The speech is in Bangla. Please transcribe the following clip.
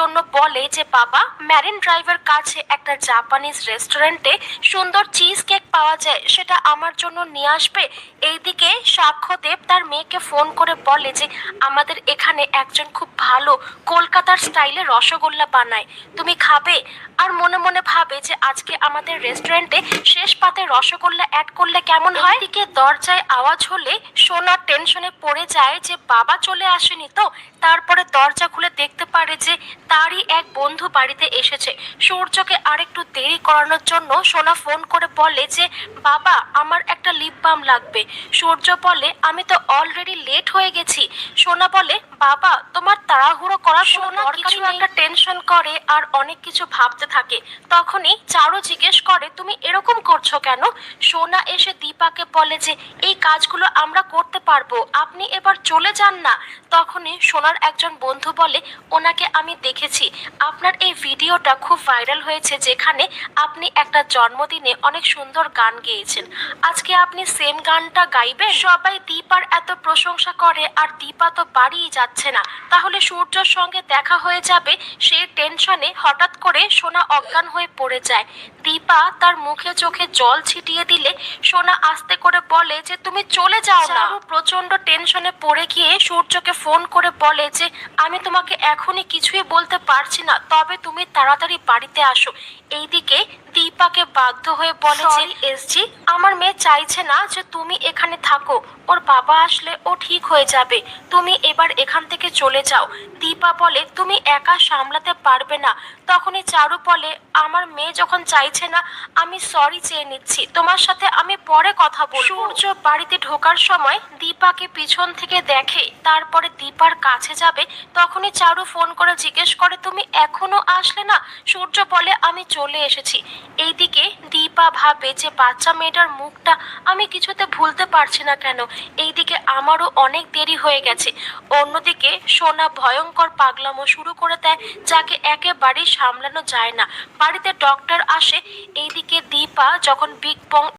জন্য বলে যে বাবা, ম্যারিন ড্রাইভার কাছে একটা জাপানিজ রেস্টুরেন্টে সুন্দর চিজ কেক পাওয়া যায়, সেটা আমার জন্য নিয়ে আসবে। এইদিকে সাক্ষ্যদেব মেয়েকে ফোন করে বলে যে আমাদের এখানে একজন খুব ভালো কলকাতার স্টাইলে রসগোল্লা বানায়। তুমি খাবে? আর মনে মনে ভাবে যে আজকে আমাদের রেস্টুরেন্টে শেষ পাতে রসগোল্লা অ্যাড করলে কেমন হয়? দিকে দরজায় আওয়াজ হলে সোনা টেনশনে পড়ে যায় যে বাবা চলে আসেনি তো? তারপরে দরজা খুলে দেখতে পারে যে তারই এক বন্ধু বাড়িতে এসেছে। সূর্যকে আরেকটু দেরি করানোর জন্য সোনা ফোন করে বলে যে, বাবা, আমার একটা লিপ বাম লাগবে। সূর্য বলে, আমি তো অলরেডি লেট হয়ে গেছি। সোনা বলে বাবা তোমার তাড়াহুড়ো করার সোনা কিছু একটা টেনশন করে আর অনেক কিছু ভাবতে থাকে। তখনই চারু জিজ্ঞেস করে তুমি এরকম করছ কেন? সোনা এসে দীপাকে বলে যে এই কাজগুলো আমরা করতে পারব। আপনি এবার চলে যান না। তখনই সোনার একজন বন্ধু বলে ওনাকে আমি দেখেছি। আপনার এই ভিডিওটা খুব ভাইরাল হয়েছে যেখানে আপনি একটা জন্মদিনে অনেক সুন্দর গান গেয়েছেন। আজকে আপনি সেম গানটা গাইবেন? সবাই দীপার এত প্রশংসা করে আর দীপা তো বাড়িই যাচ্ছে না। তাহলে সূর্যর সঙ্গে দেখা হয়ে যাবে, সে টেনশনে হঠাৎ করে সোনা অজ্ঞান হয়ে পড়ে যায়। দীপা তার মুখে চোখে জল ছিটিয়ে দিলে, সোনা আস্তে করে বলে যে, তুমি চলে যাও না। প্রচণ্ড টেনশনে পড়ে গিয়ে সূর্যকে ফোন করে বলে যে, আমি তোমাকে এখনই কিছুই বলতে পারছি না, তবে তুমি তাড়াতাড়ি বাড়িতে আসো। এইদিকে দীপাকে বাধ্য হয়ে বলে যে এসজি আমার মেয়ে চাইছে না যে তুমি এখানে থাকো। ওর বাবা আসলে ও ঠিক হয়ে যাবে। তুমি এবার এখান থেকে চলে যাও। দীপা বলে তুমি একা সামলাতে পারবে না। তখনই চারু বলে আমার মেয়ে যখন চাইছে না আমি সরি চেয়ে নিচ্ছি। তোমার সাথে আমি পরে কথা বলব। সূর্য বাড়িতে ঢোকার সময় দীপাকে পিছন থেকে দেখে তারপরে দীপার কাছে যাবে। তখনই চারু ফোন করে জিজ্ঞেস করে তুমি এখনও আসলে না? সূর্য বলে আমি চলে এসেছি। এইদিকে দীপা ভাবে যে বাচ্চা মেয়েটার মুখটা আমি কিছুতে ভুলতে পারছি না কেন, এইদিকে আমারও অনেক দেরি হয়ে গেছে। অন্যদিকে সোনা ভয়ঙ্কর পাগলামো শুরু করে দেয় যাকে একেবারেই সামলানো যায় না। বাড়িতে ডক্টর আসে, এইদিকে দীপা যখন বিগ বং